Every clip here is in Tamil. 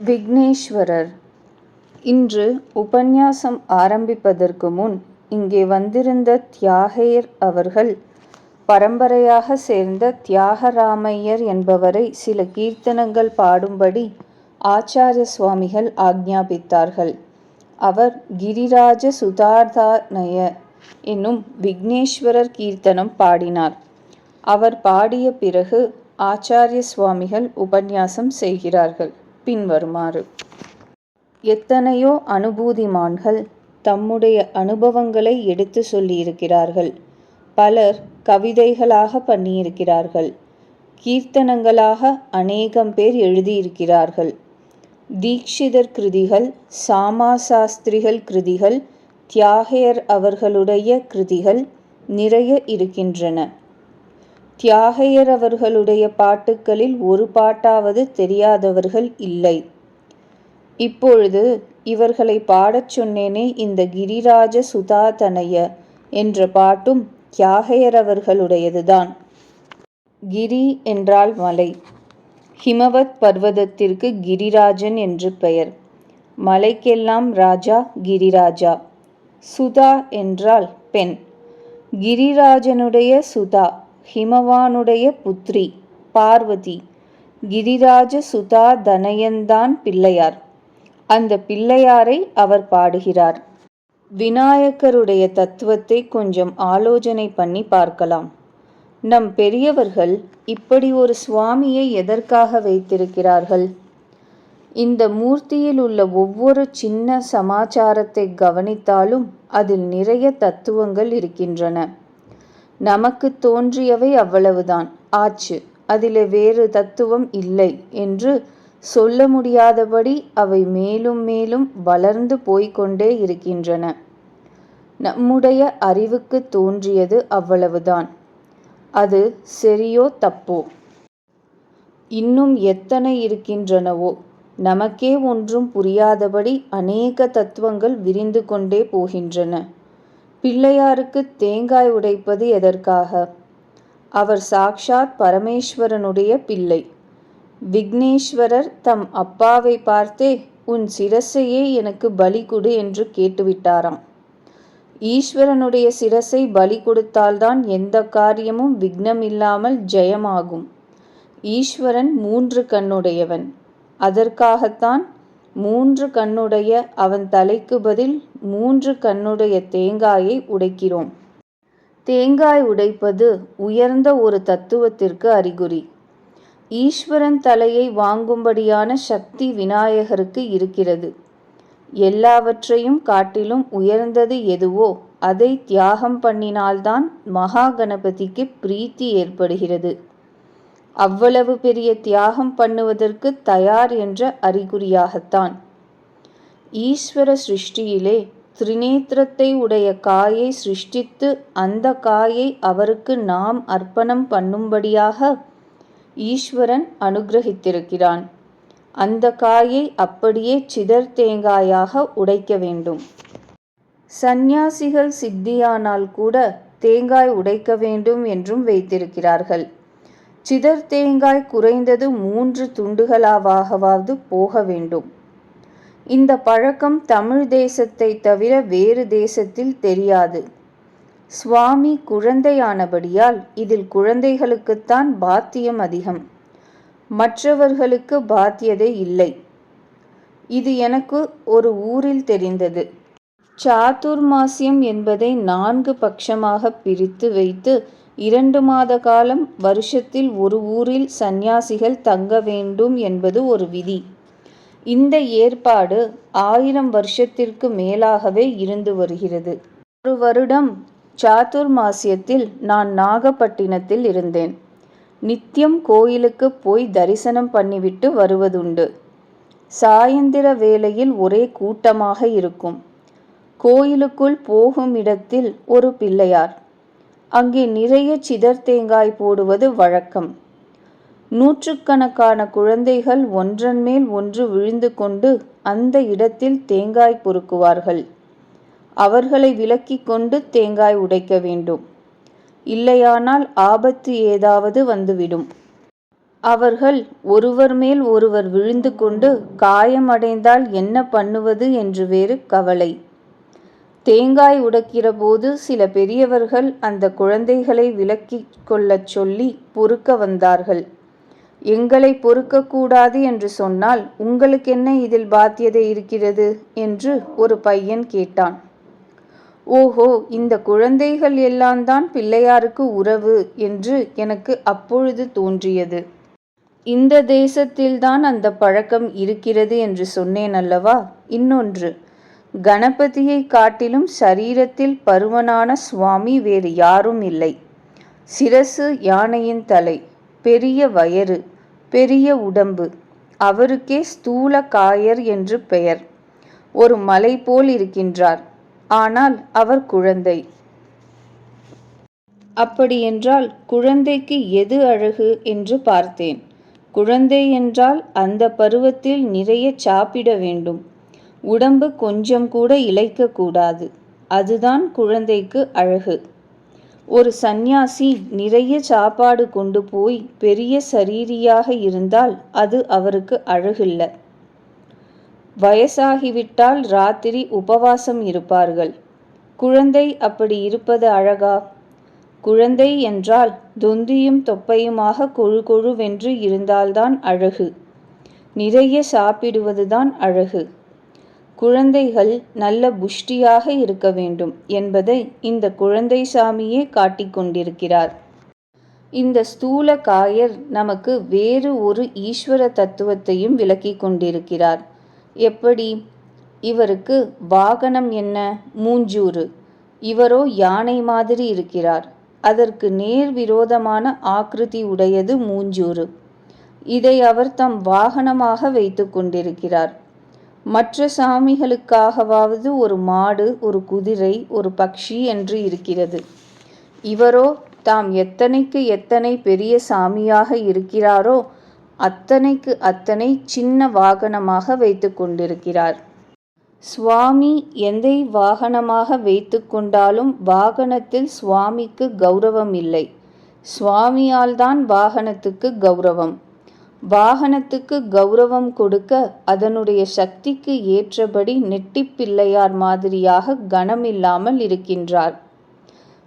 விக்னேஸ்வரர் இன்று உபன்யாசம் ஆரம்பிப்பதற்கு முன் இங்கே வந்திருந்த தியாகையர் அவர்கள் பரம்பரையாக சேர்ந்த தியாகராமையர் என்பவரை சில கீர்த்தனங்கள் பாடும்படி ஆச்சாரிய சுவாமிகள் ஆக்ஞாபித்தார்கள். அவர் கிரிராஜ சுதார்தானய என்னும் விக்னேஸ்வரர் கீர்த்தனம் பாடினார். அவர் பாடிய பிறகு ஆச்சாரிய சுவாமிகள் உபன்யாசம் செய்கிறார்கள். பின்வருமாறு. எத்தனையோ அனுபூதிமான்கள் தம்முடைய அனுபவங்களை எடுத்து சொல்லியிருக்கிறார்கள். பலர் கவிதைகளாக பண்ணியிருக்கிறார்கள். கீர்த்தனங்களாக அநேகம் பேர் எழுதியிருக்கிறார்கள். தீக்ஷிதர் கிருதிகள் சாமாசாஸ்திரிகள் கிருதிகள் தியாகையர் அவர்களுடைய கிருதிகள் நிறைய இருக்கின்றன. தியாகையர் அவர்களுடைய பாட்டுக்களில் ஒரு பாட்டாவது தெரியாதவர்கள் இல்லை. இப்பொழுது இவர்களை பாடச் சொன்னேனே இந்த கிரிராஜ சுதாதனைய என்ற பாட்டும் தியாகையர் அவர்களுடையதுதான் கிரி என்றால் மலை. ஹிமவத் பர்வதத்திற்கு கிரிராஜன் என்று பெயர். மலைக்கெல்லாம் ராஜா கிரிராஜா. சுதா என்றால் பெண். கிரிராஜனுடைய சுதா. ஹிமவானுடைய புத்ரி பார்வதி கிரிராஜ சுதா தனயந்தான் பிள்ளையார். அந்த பிள்ளையாரை அவர் பாடுகிறார். விநாயகருடைய தத்துவத்தை கொஞ்சம் ஆலோசனை பண்ணி பார்க்கலாம். நம் பெரியவர்கள் இப்படி ஒரு சுவாமியை எதற்காக வைத்திருக்கிறார்கள்? இந்த மூர்த்தியில் உள்ள ஒவ்வொரு சின்ன சமாச்சாரத்தை கவனித்தாலும் அதில் நிறைய தத்துவங்கள் இருக்கின்றன. நமக்கு தோன்றியவை அவ்வளவுதான். ஆச்சு அதில் வேறு தத்துவம் இல்லை என்று சொல்ல முடியாதபடி அவை மேலும் மேலும் வளர்ந்து போய்கொண்டே இருக்கின்றன. நம்முடைய அறிவுக்கு தோன்றியது அவ்வளவுதான். அது சரியோ தப்போ? இன்னும் எத்தனை இருக்கின்றனவோ? நமக்கே ஒன்றும் புரியாதபடி அநேக தத்துவங்கள் விரிந்து கொண்டே போகின்றன. பிள்ளையாருக்கு தேங்காய் உடைப்பது எதற்காக? அவர் சாக்ஷாத் பரமேஸ்வரனுடைய பிள்ளை. விக்னேஸ்வரர் தம் அப்பாவை பார்த்தே உன் சிரசையே எனக்கு பலி கொடு என்று கேட்டுவிட்டாராம். ஈஸ்வரனுடைய சிரசை பலி கொடுத்தால்தான் எந்த காரியமும் விக்னமில்லாமல் ஜெயமாகும். ஈஸ்வரன் மூன்று கண்ணுடையவன். அதற்காகத்தான் மூன்று கண்ணுடைய அவன் தலைக்கு பதில் மூன்று கண்ணுடைய தேங்காயை உடைக்கிறோம். தேங்காய் உடைப்பது உயர்ந்த ஒரு தத்துவத்திற்கு அறிகுறி. ஈஸ்வரன் தலையை வாங்கும்படியான சக்தி விநாயகருக்கு இருக்கிறது. எல்லாவற்றையும் காட்டிலும் உயர்ந்தது எதுவோ அதை தியாகம் பண்ணினால்தான் மகா கணபதிக்கு பிரீத்தி ஏற்படுகிறது. அவ்வளவு பெரிய தியாகம் பண்ணுவதற்கு தயார் என்ற அறிகுறியாகத்தான். ஈஸ்வர சிருஷ்டியிலே திரிநேத்திரத்தை உடைய காயை சிருஷ்டித்து அந்த காயை அவருக்கு நாம் அர்ப்பணம் பண்ணும்படியாக ஈஸ்வரன் அனுகிரகித்திருக்கிறான். அந்த காயை அப்படியே சிதர் தேங்காயாக உடைக்க வேண்டும். சந்நியாசிகள் சித்தியானால் கூட தேங்காய் உடைக்க வேண்டும் என்றும் வைத்திருக்கிறார்கள். சிதர் தேங்காய் குறைந்தது மூன்று துண்டுகளாவாகவாவது போக வேண்டும். இந்த பழக்கம் தமிழ் தேசத்தை தவிர வேறு தேசத்தில் தெரியாது. சுவாமி குழந்தையானபடியால் இதில் குழந்தைகளுக்குத்தான் பாத்தியம் அதிகம். மற்றவர்களுக்கு பாத்தியதை இல்லை. இது எனக்கு ஒரு ஊரில் தெரிந்தது. சாதுர்மாசியம் என்பதை நான்கு பட்சமாக பிரித்து வைத்து இரண்டு மாத காலம் வருஷத்தில் ஒரு ஊரில் சந்நியாசிகள் தங்க வேண்டும் என்பது ஒரு விதி. இந்த ஏற்பாடு ஆயிரம் வருஷத்திற்கு மேலாகவே இருந்து வருகிறது. ஒரு வருடம் சாதுர்மாசியத்தில் நான் நாகப்பட்டினத்தில் இருந்தேன். நித்தியம் கோயிலுக்கு போய் தரிசனம் பண்ணிவிட்டு வருவதுண்டு. சாயந்திர வேளையில் ஒரே கூட்டமாக இருக்கும். கோயிலுக்குள் போகும் இடத்தில் ஒரு பிள்ளையார். அங்கே நிறைய சிதர் தேங்காய் போடுவது வழக்கம். நூற்றுக்கணக்கான குழந்தைகள் ஒன்றன் மேல் ஒன்று விழுந்து கொண்டு அந்த இடத்தில் தேங்காய் பொறுக்குவார்கள். அவர்களை விலக்கிக் கொண்டு தேங்காய் உடைக்க வேண்டும். இல்லையானால் ஆபத்து ஏதாவது வந்துவிடும். அவர்கள் ஒருவர் மேல் ஒருவர் விழுந்து கொண்டு காயமடைந்தால் என்ன பண்ணுவது என்று வேறு கவலை. தேங்காய் உடைக்கிறபோது சில பெரியவர்கள் அந்த குழந்தைகளை விலக்கிக் கொள்ளச் சொல்லி பொறுக்க வந்தார்கள். எங்களை பொறுக்கக்கூடாது என்று சொன்னால் உங்களுக்கென்ன இதில் பாத்தியதை இருக்கிறது? என்று ஒரு பையன் கேட்டான். ஓஹோ இந்த குழந்தைகள் எல்லாம் தான் பிள்ளையாருக்கு உறவு என்று எனக்கு அப்பொழுது தோன்றியது. இந்த தேசத்தில்தான் அந்த பழக்கம் இருக்கிறது என்று சொன்னேன் அல்லவா? இன்னொன்று கணபதியை காட்டிலும் சரீரத்தில் பருமனான சுவாமி வேறு யாரும் இல்லை. சிரசு யானையின் தலை பெரிய வயறு பெரிய உடம்பு அவருக்கே ஸ்தூல காயர் என்று பெயர். ஒரு மலை போல் இருக்கின்றார் ஆனால் அவர் குழந்தை. அப்படியென்றால் குழந்தைக்கு எது அழகு என்று பார்த்தேன். குழந்தை என்றால் அந்த பருவத்தில் நிறைய சாப்பிட வேண்டும். உடம்பு கொஞ்சம் கூட இழைக்கக்கூடாது. அதுதான் குழந்தைக்கு அழகு. ஒரு சந்நியாசி நிறைய சாப்பாடு கொண்டு போய் பெரிய சரீரியாக இருந்தால் அது அவருக்கு அழகில்ல. வயசாகிவிட்டால் ராத்திரி உபவாசம் இருப்பார்கள். குழந்தை அப்படி இருப்பது அழகா? குழந்தை என்றால் தொந்தியும் தொப்பையுமாக கொழு கொழுவென்று இருந்தால்தான் அழகு. நிறைய சாப்பிடுவதுதான் அழகு. குழந்தைகள் நல்ல புஷ்டியாக இருக்க வேண்டும் என்பதை இந்த குழந்தை சாமியே காட்டிக் கொண்டிருக்கிறார். இந்த ஸ்தூல காயர் நமக்கு வேறு ஒரு ஈஸ்வர தத்துவத்தையும் விளக்கி கொண்டிருக்கிறார். எப்படி? இவருக்கு வாகனம் என்ன? மூஞ்சூறு. இவரோ யானை மாதிரி இருக்கிறார். அதற்கு நேர் விரோதமான ஆக்கிருதி உடையது மூஞ்சூறு. இதை அவர் தம் வாகனமாக வைத்து கொண்டிருக்கிறார். மற்ற சாமிகளுக்காகவாவது ஒரு மாடு ஒரு குதிரை ஒரு பக்ஷி என்று இருக்கிறது. இவரோ தாம் எத்தனைக்கு எத்தனை பெரிய சாமியாக இருக்கிறாரோ அத்தனைக்கு அத்தனை சின்ன வாகனமாக வைத்து கொண்டிருக்கிறார். சுவாமி எந்தை வாகனமாக வைத்து கொண்டாலும் வாகனத்தில் சுவாமிக்கு கௌரவம் இல்லை. சுவாமியால்தான் வாகனத்துக்கு கௌரவம். வாகனத்துக்கு கௌரவம் கொடுக்க அதனுடைய சக்திக்கு ஏற்றபடி நெட்டிப்பிள்ளையார் மாதிரியாக கனமில்லாமல் இருக்கின்றார்.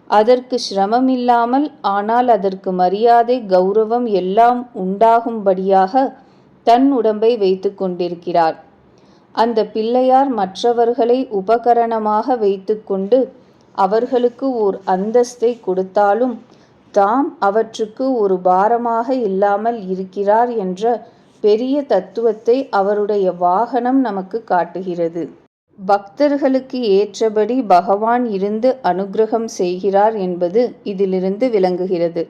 அதற்கு சிரமமில்லாமல் ஆனால் அதற்கு மரியாதை கௌரவம் எல்லாம் உண்டாகும்படியாக தன் உடம்பை வைத்து கொண்டிருக்கிறார். அந்த பிள்ளையார் மற்றவர்களை உபகரணமாக வைத்துக்கொண்டு அவர்களுக்கு ஓர் அந்தஸ்தை கொடுத்தாலும் தாம் அவற்றுக்கு ஒரு பாரமாக இல்லாமல் இருக்கிறார் என்ற பெரிய தத்துவத்தை அவருடைய வாகனம் நமக்கு காட்டுகிறது. பக்தர்களுக்கு ஏற்றபடி பகவான் இருந்து அனுகிரகம் செய்கிறார் என்பது இதிலிருந்து விளங்குகிறது.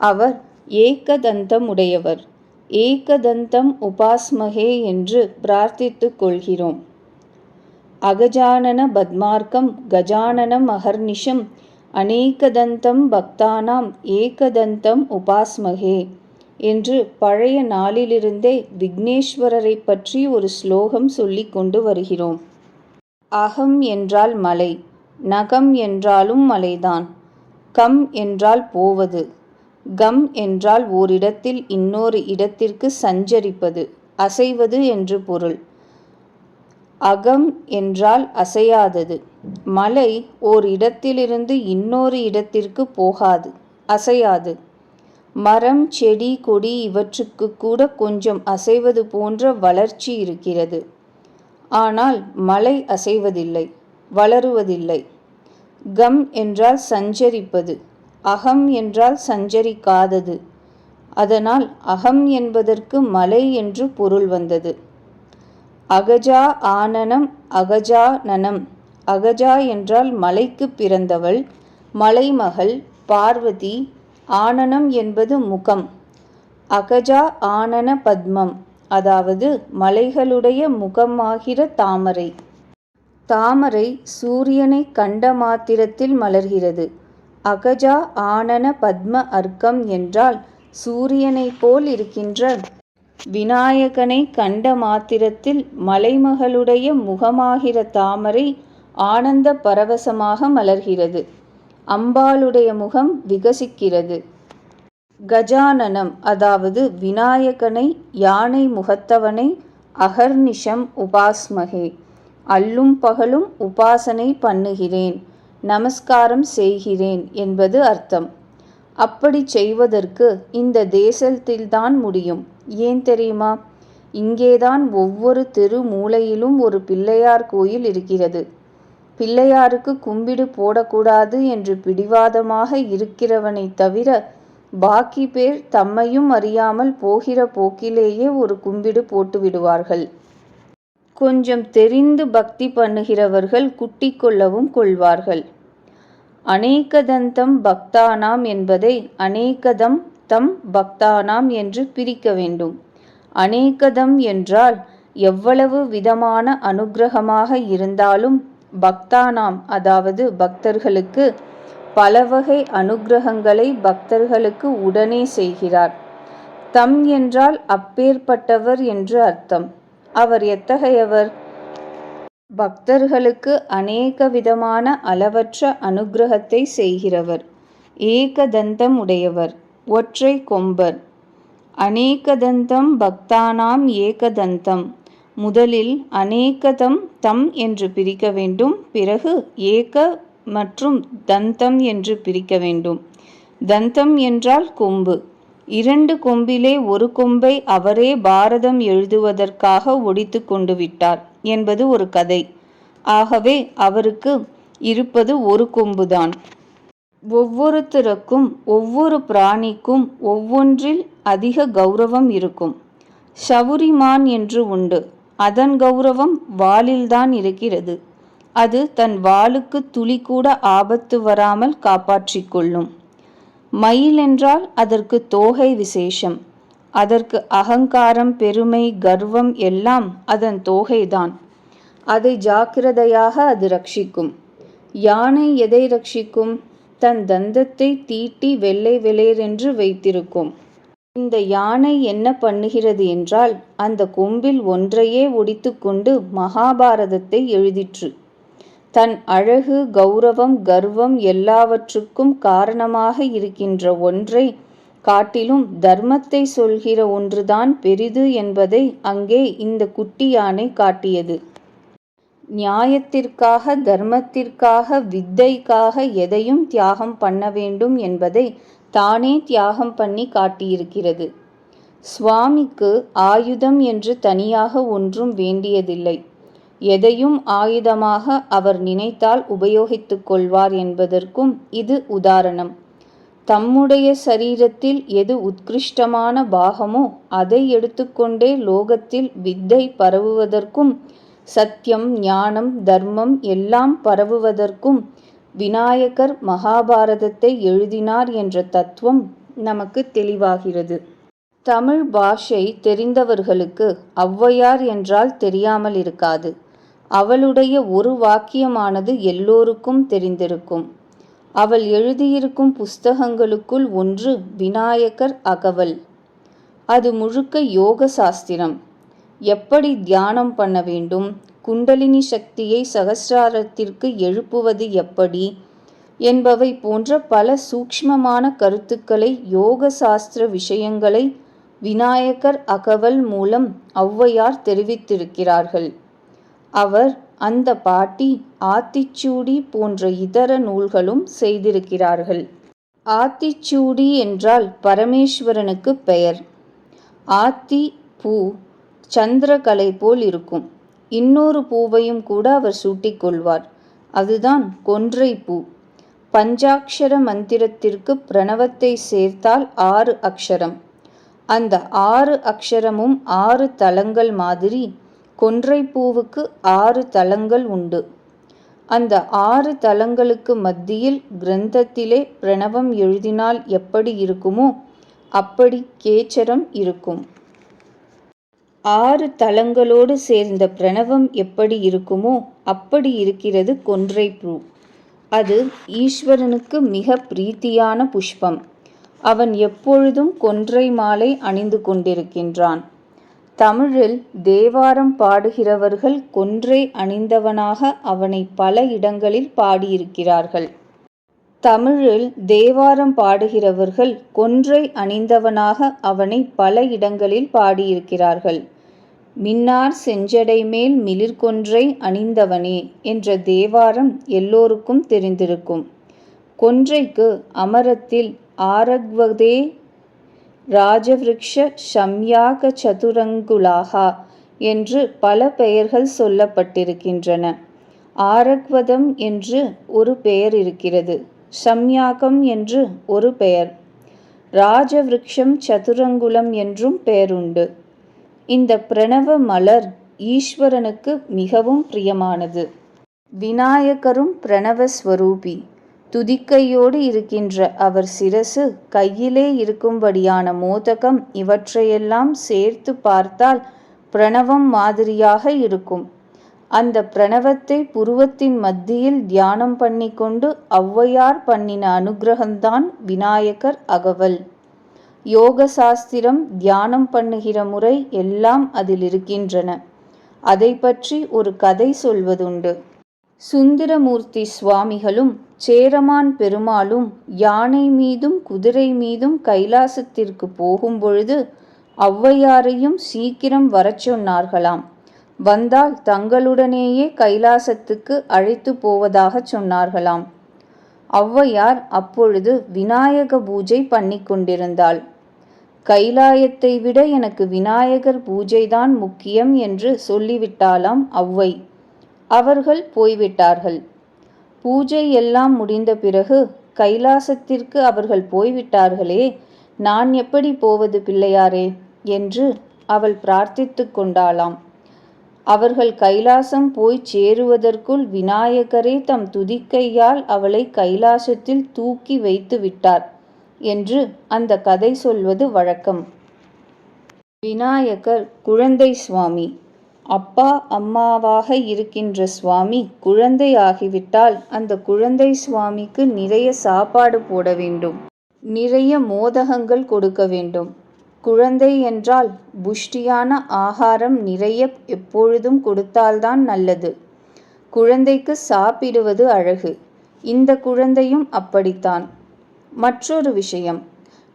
அவர் ஏகதந்தம் உடையவர். ஏகதந்தம் உபாஸ்மகே என்று பிரார்த்தித்துக் கொள்கிறோம். அகஜானன பத்மார்க்கம் கஜானனம் அகர்நிஷம் அநேகதந்தம் பக்தானாம் ஏகதந்தம் உபாஸ்மகே என்று பழைய நாளிலிருந்தே விக்னேஸ்வரரை பற்றி ஒரு ஸ்லோகம் சொல்லி கொண்டு வருகிறோம். அகம் என்றால் மலை நகம் என்றாலும் மலைதான் கம் என்றால் போவது கம் என்றால் ஓரிடத்தில் இன்னொரு இடத்திற்கு சஞ்சரிப்பது அசைவது என்று பொருள். அகம் என்றால் அசையாதது. மலை ஓர் இடத்திலிருந்து இன்னொரு இடத்திற்கு போகாது அசையாது. மரம் செடி கொடி இவற்றுக்கு கூட கொஞ்சம் அசைவது போன்ற வளர்ச்சி இருக்கிறது. ஆனால் மலை அசைவதில்லை வளருவதில்லை. கம் என்றால் சஞ்சரிப்பது அகம் என்றால் சஞ்சரிக்காதது. அதனால் அகம் என்பதற்கு மலை என்று பொருள் வந்தது. அகஜா ஆனனம் அகஜா நனம். அகஜா என்றால் மலைக்கு பிறந்தவள் மலைமகள் பார்வதி ஆனனம் என்பது முகம். அகஜா ஆனன பத்மம் அதாவது மலைகளுடைய முகமாகிற தாமரை. தாமரை சூரியனை கண்ட மாத்திரத்தில் மலர்கிறது. அகஜா ஆனன பத்ம அர்க்கம் என்றால் சூரியனைப் போல் இருக்கின்ற விநாயகனை கண்ட மாத்திரத்தில் மலைமகளுடைய முகமாகிற தாமரை ஆனந்த பரவசமாக மலர்கிறது. அம்பாளுடைய முகம் விகசிக்கிறது. கஜானனம் அதாவது விநாயகனை யானை முகத்தவனை அகர்நிஷம் உபாஸ்மகே. அல்லும் பகலும் உபாசனை பண்ணுகிறேன். நமஸ்காரம் செய்கிறேன் என்பது அர்த்தம். அப்படி செய்வதற்கு இந்த தேசத்தில்தான் முடியும். ஏன் தெரியுமா? இங்கேதான் ஒவ்வொரு தெரு மூலையிலும் ஒரு பிள்ளையார் கோயில் இருக்கிறது. பிள்ளையாருக்கு கும்பிடு போடக்கூடாது என்று பிடிவாதமாக இருக்கிறவனை தவிர பாக்கி பேர் தம்மையும் அறியாமல் போகிற போக்கிலேயே ஒரு கும்பிடு போட்டு விடுவார்கள். கொஞ்சம் தெரிந்து பக்தி பண்ணுகிறவர்கள் குட்டி கொள்ளவும் கொள்வார்கள். அநேகதந்தம் பக்தானாம் என்பதை அநேகதம் தம் பக்தானாம் என்று பிரிக்க வேண்டும். அநேகதம் என்றால் எவ்வளவு விதமான அனுகிரகமாக இருந்தாலும் பக்தானாம் அதாவது பக்தர்களுக்கு பலவகை அனுகிரகங்களை பக்தர்களுக்கு உடனே செய்கிறார். தம் என்றால் அப்பேற்பட்டவர் என்று அர்த்தம். அவர் எத்தகையவர்? பக்தர்களுக்கு அநேக விதமான அளவற்ற அனுகிரகத்தை செய்கிறவர். ஏகதந்தம் உடையவர். ஒற்றை கொம்பர். அநேகதந்தம் பக்தானாம் ஏகதந்தம். முதலில் அநேகதம் தம் என்று பிரிக்க வேண்டும். பிறகு ஏக மற்றும் தந்தம் என்று பிரிக்க வேண்டும். தந்தம் என்றால் கொம்பு. இரண்டு கொம்பிலே ஒரு கொம்பை அவரே பாரதம் எழுதுவதற்காக ஒடித்து கொண்டு விட்டார். என்பது ஒரு கதை. ஆகவே அவருக்கு இருப்பது ஒரு கொம்புதான். ஒவ்வொருத்தருக்கும் ஒவ்வொரு பிராணிக்கும் ஒவ்வொன்றில் அதிக கௌரவம் இருக்கும். ஷவுரிமான் என்று உண்டு. அதன் கௌரவம் வாலில்தான் இருக்கிறது. அது தன் வாளுக்கு துளி கூட ஆபத்து வராமல் காப்பாற்றிக் கொள்ளும். மயில் என்றால் அதற்கு தோகை விசேஷம். அதற்கு அகங்காரம் பெருமை கர்வம் எல்லாம் அதன் தோகைதான். அதை ஜாக்கிரதையாக அது ரட்சிக்கும். யானை எதை ரட்சிக்கும்? தன் தந்தத்தை தீட்டி வெள்ளை வெளேரென்று வைத்திருக்கும். இந்த யானை என்ன பண்ணுகிறது என்றால் அந்த கொம்பில் ஒன்றையே ஒடித்துக்கொண்டு மகாபாரதத்தை எழுதிற்று. தன் அழகு கௌரவம் கர்வம் எல்லாவற்றுக்கும் காரணமாக இருக்கின்ற ஒன்றை காட்டிலும் தர்மத்தை சொல்கிற ஒன்றுதான் பெரிது என்பதை அங்கே இந்த குட்டி யானை காட்டியது. நியாயத்திற்காக தர்மத்திற்காக வித்தைக்காக எதையும் தியாகம் பண்ண வேண்டும் என்பதை தானே தியாகம் பண்ணி காட்டியிருக்கிறது. சுவாமிக்கு ஆயுதம் என்று தனியாக ஒன்றும் வேண்டியதில்லை. எதையும் ஆயுதமாக அவர் நினைத்தால் உபயோகித்துக் கொள்வார் என்பதற்கும் இது உதாரணம். தம்முடைய சரீரத்தில் எது உத்கிருஷ்டமான பாகமோ அதை எடுத்துக்கொண்டே லோகத்தில் வித்தை பரவுவதற்கும் சத்தியம் ஞானம் தர்மம் எல்லாம் பரவுவதற்கும் விநாயகர் மகாபாரதத்தை எழுதினார் என்ற தத்துவம் நமக்கு தெளிவாகிறது. தமிழ் பாஷை தெரிந்தவர்களுக்கு ஔவையார் என்றால் தெரியாமல் இருக்காது. அவளுடைய ஒரு வாக்கியமானது எல்லோருக்கும் தெரிந்திருக்கும். அவள் எழுதியிருக்கும் புஸ்தகங்களுக்குள் ஒன்று விநாயகர் அகவல். அது முழுக்க யோக சாஸ்திரம் எப்படி தியானம் பண்ண வேண்டும்? குண்டலினி சக்தியை சகசிராரத்திற்கு எழுப்புவது எப்படி? என்பவை போன்ற பல சூக்ஷ்மமான கருத்துக்களை யோக சாஸ்திர விஷயங்களை விநாயகர் அகவல் மூலம் ஔவையார் தெரிவித்திருக்கிறார்கள். அவர் அந்த பாட்டி ஆத்திச்சூடி போன்ற இதர நூல்களும் செய்திருக்கிறார்கள். ஆத்திச்சூடி என்றால் பரமேஸ்வரனுக்கு பெயர். ஆத்தி பூ சந்திரகலை போல் இருக்கும். இன்னொரு பூவையும் கூட அவர் சூட்டிக்கொள்வார். அதுதான் கொன்றை பூ. பஞ்சாட்சர மந்திரத்திற்கு பிரணவத்தை சேர்த்தால் ஆறு அக்ஷரம். அந்த ஆறு அக்ஷரமும் ஆறு தலங்கள் மாதிரி கொன்றை பூவுக்கு ஆறு தலங்கள் உண்டு. அந்த ஆறு தலங்களுக்கு மத்தியில் கிரந்தத்திலே பிரணவம் எழுதினால் எப்படி இருக்குமோ அப்படி கேச்சரம் இருக்கும். ஆறு தலங்களோடு சேர்ந்த பிரணவம் எப்படி இருக்குமோ அப்படி இருக்கிறது கொன்றை பூ அது ஈஸ்வரனுக்கு மிக பிரீத்தியான புஷ்பம். அவன் எப்பொழுதும் கொன்றை மாலை அணிந்து கொண்டிருக்கின்றான். தமிழில் தேவாரம் பாடுகிறவர்கள் கொன்றை அணிந்தவனாக அவனை பல இடங்களில் பாடியிருக்கிறார்கள் தமிழில் தேவாரம் பாடுகிறவர்கள் கொன்றை அணிந்தவனாக அவனை பல இடங்களில் பாடியிருக்கிறார்கள். மின்னார் செஞ்சடைமேல் மிளிர்கொன்றை அணிந்தவனே என்ற தேவாரம் எல்லோருக்கும் தெரிந்திருக்கும். கொன்றைக்கு அமரத்தில் ஆரக்வதே ராஜவிருக்ஷ சம்யாக சதுரங்குலாகா என்று பல பெயர்கள் சொல்லப்பட்டிருக்கின்றன. ஆரக்வதம் என்று ஒரு பெயர் இருக்கிறது. சம்யாகம் என்று ஒரு பெயர். ராஜவிருக்ஷம் சதுரங்குலம் என்றும் பெயருண்டு. இந்த பிரணவ மலர் ஈஸ்வரனுக்கு மிகவும் பிரியமானது. விநாயகரும் பிரணவ ஸ்வரூபி. துதிக்கையோடு இருக்கின்ற அவர் சிரசு கையிலே இருக்கும்படியான மோதகம் இவற்றையெல்லாம் சேர்த்துப் பார்த்தால் பிரணவம் மாதிரியாக இருக்கும். அந்த பிரணவத்தை புருவத்தின் மத்தியில் தியானம் பண்ணிக்கொண்டு ஔவையார் பண்ணின அனுக்கிரகந்தான் விநாயகர் அகவல். யோக சாஸ்திரம் தியானம் பண்ணுகிற முறை எல்லாம் அதில் இருக்கின்றன. அதை பற்றி ஒரு கதை சொல்வதுண்டு. சுந்தரமூர்த்தி சுவாமிகளும் சேரமான் பெருமாளும் யானை மீதும் குதிரை மீதும் கைலாசத்திற்கு போகும்பொழுது ஔவையாரையும் சீக்கிரம் வரச் சொன்னார்களாம். வந்தால் தங்களுடனேயே கைலாசத்துக்கு அழைத்துப் போவதாகச் சொன்னார்களாம். ஔவையார் அப்பொழுது விநாயக பூஜை பண்ணி கொண்டிருந்தாள். கைலாயத்தை விட எனக்கு விநாயகர் பூஜைதான் முக்கியம் என்று சொல்லிவிட்டாளாம் ஔவை. அவர்கள் போய்விட்டார்கள். பூஜை எல்லாம் முடிந்த பிறகு கைலாசத்திற்கு அவர்கள் போய்விட்டார்களே நான் எப்படி போவது பிள்ளையாரே? என்று அவள் பிரார்த்தித்துக் கொண்டாளாம். அவர்கள் கைலாசம் போய் சேருவதற்குள் விநாயகரே தம் துதிக்கையால் அவளை கைலாசத்தில் தூக்கி வைத்து விட்டார் என்று அந்த கதை சொல்வது வழக்கம். விநாயகர் குழந்தை சுவாமி. அப்பா அம்மாவாக இருக்கின்ற சுவாமி குழந்தை ஆகிவிட்டால் அந்த குழந்தை சுவாமிக்கு நிறைய சாப்பாடு போட வேண்டும். நிறைய மோதகங்கள் கொடுக்க வேண்டும். குழந்தை என்றால் புஷ்டியான ஆகாரம் நிறைய எப்பொழுதும் கொடுத்தால்தான் நல்லது. குழந்தைக்கு சாப்பிடுவது அழகு. இந்த குழந்தையும் அப்படித்தான். மற்றொரு விஷயம்.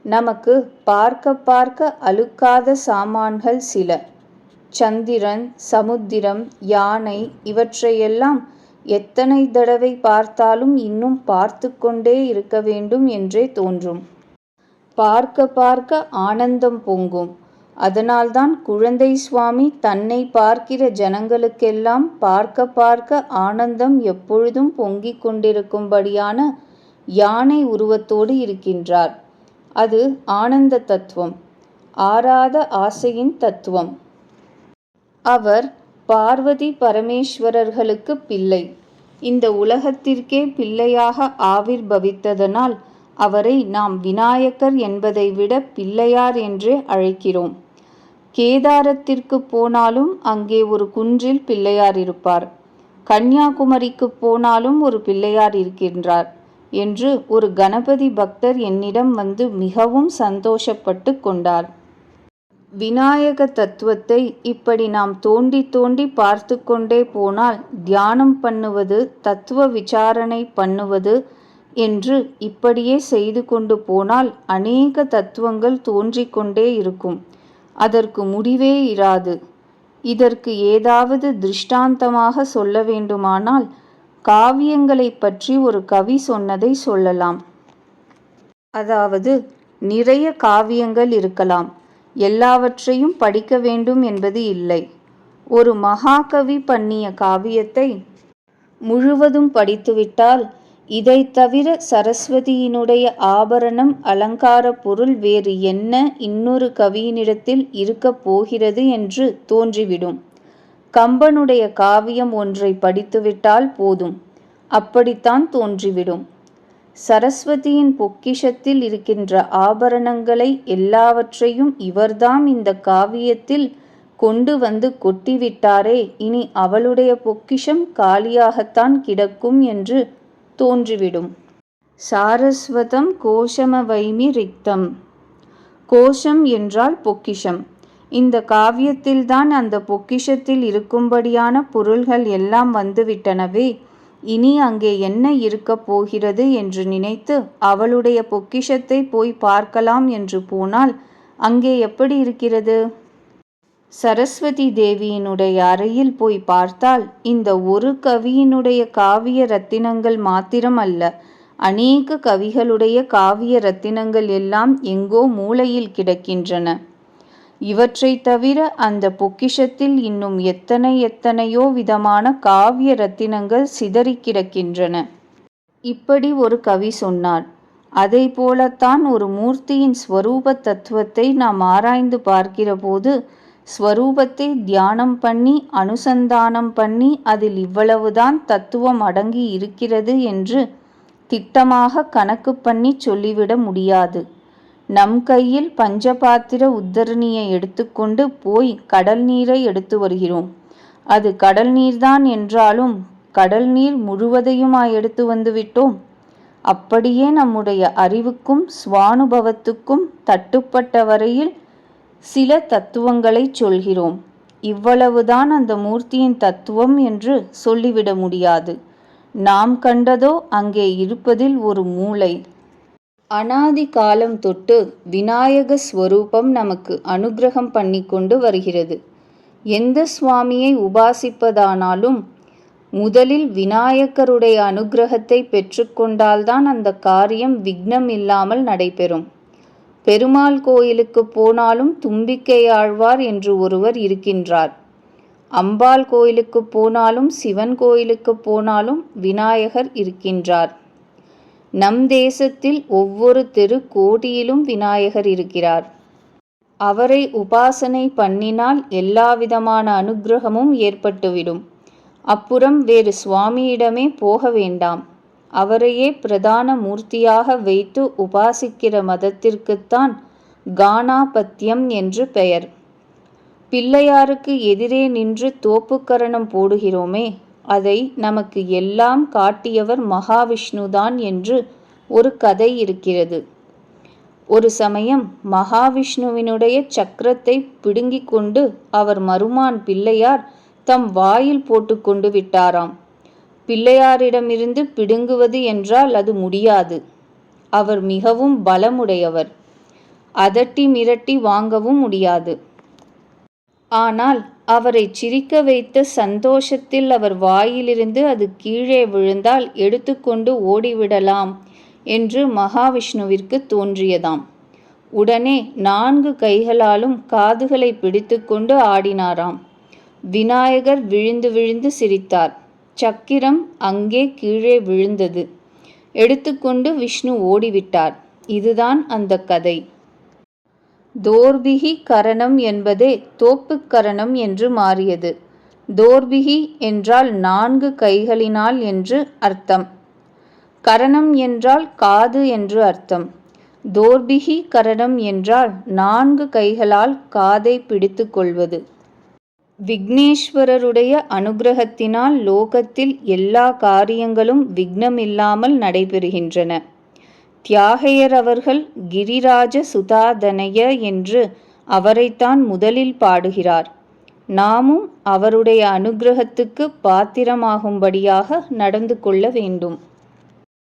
நமக்கு பார்க்க பார்க்க அழுக்காத சாமான்கள் சில. சந்திரன் சமுத்திரம் யானை இவற்றையெல்லாம் எத்தனை தடவை பார்த்தாலும் இன்னும் பார்த்து கொண்டே இருக்க வேண்டும் என்றே தோன்றும். பார்க்க பார்க்க ஆனந்தம் பொங்கும். அதனால்தான் குழந்தை சுவாமி தன்னை பார்க்கிற ஜனங்களுக்கெல்லாம் பார்க்க பார்க்க ஆனந்தம் எப்பொழுதும் பொங்கிக் கொண்டிருக்கும்படியான யானை உருவத்தோடு இருக்கின்றார். அது ஆனந்த தத்துவம். ஆராத ஆசையின் தத்துவம். அவர் பார்வதி பரமேஸ்வரர்களுக்குப் பிள்ளை. இந்த உலகத்திற்கே பிள்ளையாக ஆவிர்பவித்ததனால் அவரை நாம் விநாயகர் என்பதை விட பிள்ளையார் என்றே அழைக்கிறோம். கேதாரத்திற்குப் போனாலும் அங்கே ஒரு குன்றில் பிள்ளையார் இருப்பார். கன்னியாகுமரிக்கு போனாலும் ஒரு பிள்ளையார் இருக்கின்றார் என்று ஒரு கணபதி பக்தர் என்னிடம் வந்து மிகவும் சந்தோஷப்பட்டுக் கொண்டார். விநாயக தத்துவத்தை இப்படி நாம் தோண்டித் தோண்டி பார்த்து கொண்டே போனால் தியானம் பண்ணுவது தத்துவ விசாரணை பண்ணுவது என்று இப்படியே செய்து கொண்டு போனால் அநேக தத்துவங்கள் தோன்றிக்கொண்டே இருக்கும். அதற்கு முடிவே இராது. இதற்கு ஏதாவது திருஷ்டாந்தமாக சொல்ல வேண்டுமானால் காவியங்களைப் பற்றி ஒரு கவி சொன்னதை சொல்லலாம். அதாவது நிறைய காவியங்கள் இருக்கலாம். எல்லாவற்றையும் படிக்க வேண்டும் என்பது இல்லை. ஒரு மகாகவி பண்ணிய காவியத்தை முழுவதும் படித்துவிட்டால் இதை தவிர சரஸ்வதியினுடைய ஆபரணம் அலங்காரப் பொருள் வேறு என்ன இன்னொரு கவியினிடத்தில் இருக்கப் போகிறது என்று தோன்றிவிடும். கம்பனுடைய காவியம் ஒன்றை படித்துவிட்டால் போதும். அப்படித்தான் தோன்றிவிடும். சரஸ்வதியின் பொக்கிஷத்தில் இருக்கின்ற ஆபரணங்களை எல்லாவற்றையும் இவர்தாம் இந்த காவியத்தில் கொண்டு வந்து கொட்டிவிட்டாரே இனி அவளுடைய பொக்கிஷம் காலியாகத்தான் கிடக்கும் என்று தோன்றிவிடும். சாரஸ்வதம் கோஷமவைமி ரிக்தம். கோஷம் என்றால் பொக்கிஷம். இந்த காவியத்தில்தான் அந்த பொக்கிஷத்தில் இருக்கும்படியான பொருள்கள் எல்லாம் வந்துவிட்டனவே இனி அங்கே என்ன இருக்கப் போகிறது என்று நினைத்து அவளுடைய பொக்கிஷத்தை போய் பார்க்கலாம் என்று போனால் அங்கே எப்படி இருக்கிறது? சரஸ்வதி தேவியினுடைய அறையில் போய் பார்த்தால் இந்த ஒரு கவியினுடைய காவிய ரத்தினங்கள் மாத்திரம் அல்ல அநேக கவிகளுடைய காவிய ரத்தினங்கள் எல்லாம் எங்கோ மூலையில் கிடக்கின்றன. இவற்றை தவிர அந்த பொக்கிஷத்தில் இன்னும் எத்தனை எத்தனையோ விதமான காவிய ரத்தினங்கள் சிதறி கிடக்கின்றன. இப்படி ஒரு கவி சொன்னார். அதை போலத்தான் ஒரு மூர்த்தியின் ஸ்வரூப தத்துவத்தை நாம் ஆராய்ந்து பார்க்கிறபோது ஸ்வரூபத்தை தியானம் பண்ணி அனுசந்தானம் பண்ணி அதில் இவ்வளவுதான் தத்துவம் அடங்கி இருக்கிறது என்று திட்டமாக கணக்கு பண்ணி சொல்லிவிட முடியாது. நம் கையில் பஞ்சபாத்திர உத்தரணியை எடுத்துக்கொண்டு போய் கடல் நீரை எடுத்து வருகிறோம். அது கடல் நீர்தான் என்றாலும் கடல் நீர் முழுவதையுமா எடுத்து வந்துவிட்டோம் அப்படியே நம்முடைய அறிவுக்கும் சுவானுபவத்துக்கும் தட்டுப்பட்ட வரையில் சில தத்துவங்களை சொல்கிறோம். இவ்வளவுதான் அந்த மூர்த்தியின் தத்துவம் என்று சொல்லிவிட முடியாது. நாம் கண்டதோ அங்கே இருப்பதில் ஒரு மூளை. அனாதி காலம் தொட்டு விநாயக ஸ்வரூபம் நமக்கு அனுகிரகம் பண்ணி கொண்டு வருகிறது. எந்த சுவாமியை உபாசிப்பதானாலும் முதலில் விநாயகருடைய அனுகிரகத்தை பெற்றுக்கொண்டால்தான் அந்த காரியம் விக்னம் இல்லாமல் நடைபெறும். பெருமாள் கோயிலுக்கு போனாலும் தும்பிக்கை ஆழ்வார் என்று ஒருவர் இருக்கின்றார். அம்பாள் கோயிலுக்கு போனாலும் சிவன் கோயிலுக்கு போனாலும் விநாயகர் இருக்கின்றார். நம் தேசத்தில் ஒவ்வொரு தெரு கோடியிலும் விநாயகர் இருக்கிறார். அவரை உபாசனை பண்ணினால் எல்லாவிதமான அனுகிரகமும் ஏற்பட்டுவிடும். அப்புறம் வேறு சுவாமியிடமே போக வேண்டாம். அவரையே பிரதான மூர்த்தியாக வைத்து உபாசிக்கிற மதத்திற்குத்தான் கானாபத்தியம் என்று பெயர். பிள்ளையாருக்கு எதிரே நின்று தோப்புக்கரணம் போடுகிறோமே அதை நமக்கு எல்லாம் காட்டியவர் மகாவிஷ்ணுதான் என்று ஒரு கதை இருக்கிறது. ஒரு சமயம் மகாவிஷ்ணுவினுடைய சக்கரத்தை பிடுங்கிக் கொண்டு அவர் மருமான் பிள்ளையார் தம் வாயில் போட்டுக்கொண்டு விட்டாராம். பிள்ளையாரிடமிருந்து பிடுங்குவது என்றால் அது முடியாது. அவர் மிகவும் பலமுடையவர். அதட்டி மிரட்டி வாங்கவும் முடியாது. ஆனால் அவரை சிரிக்க வைத்த சந்தோஷத்தில் அவர் வாயிலிருந்து அது கீழே விழுந்தால் எடுத்துக்கொண்டு ஓடிவிடலாம் என்று மகாவிஷ்ணுவிற்கு தோன்றியதாம். உடனே நான்கு கைகளாலும் காதுகளை பிடித்துக்கொண்டு ஆடினாராம். விநாயகர் விழுந்து விழுந்து சிரித்தார். சக்கிரம் அங்கே கீழே விழுந்தது. எடுத்துக்கொண்டு விஷ்ணு ஓடிவிட்டார். இதுதான் அந்த கதை. தோர்பிகி கரணம் என்பதே தோப்புக்கரணம் என்று மாறியது. தோர்பிகி என்றால் நான்கு கைகளினால் என்று அர்த்தம். கரணம் என்றால் காது என்று அர்த்தம். தோர்பிகி கரணம் என்றால் நான்கு கைகளால் காதை பிடித்து கொள்வது. விக்னேஸ்வரருடைய அனுகிரகத்தினால் லோகத்தில் எல்லா காரியங்களும் விக்னமில்லாமல் நடைபெறுகின்றன. தியாகையர் அவர்கள் கிரிராஜ சுதாதனைய என்று அவரைத்தான் முதலில் பாடுகிறார். நாமும் அவருடைய அனுகிரகத்துக்கு பாத்திரமாகும்படியாக நடந்து கொள்ள வேண்டும்.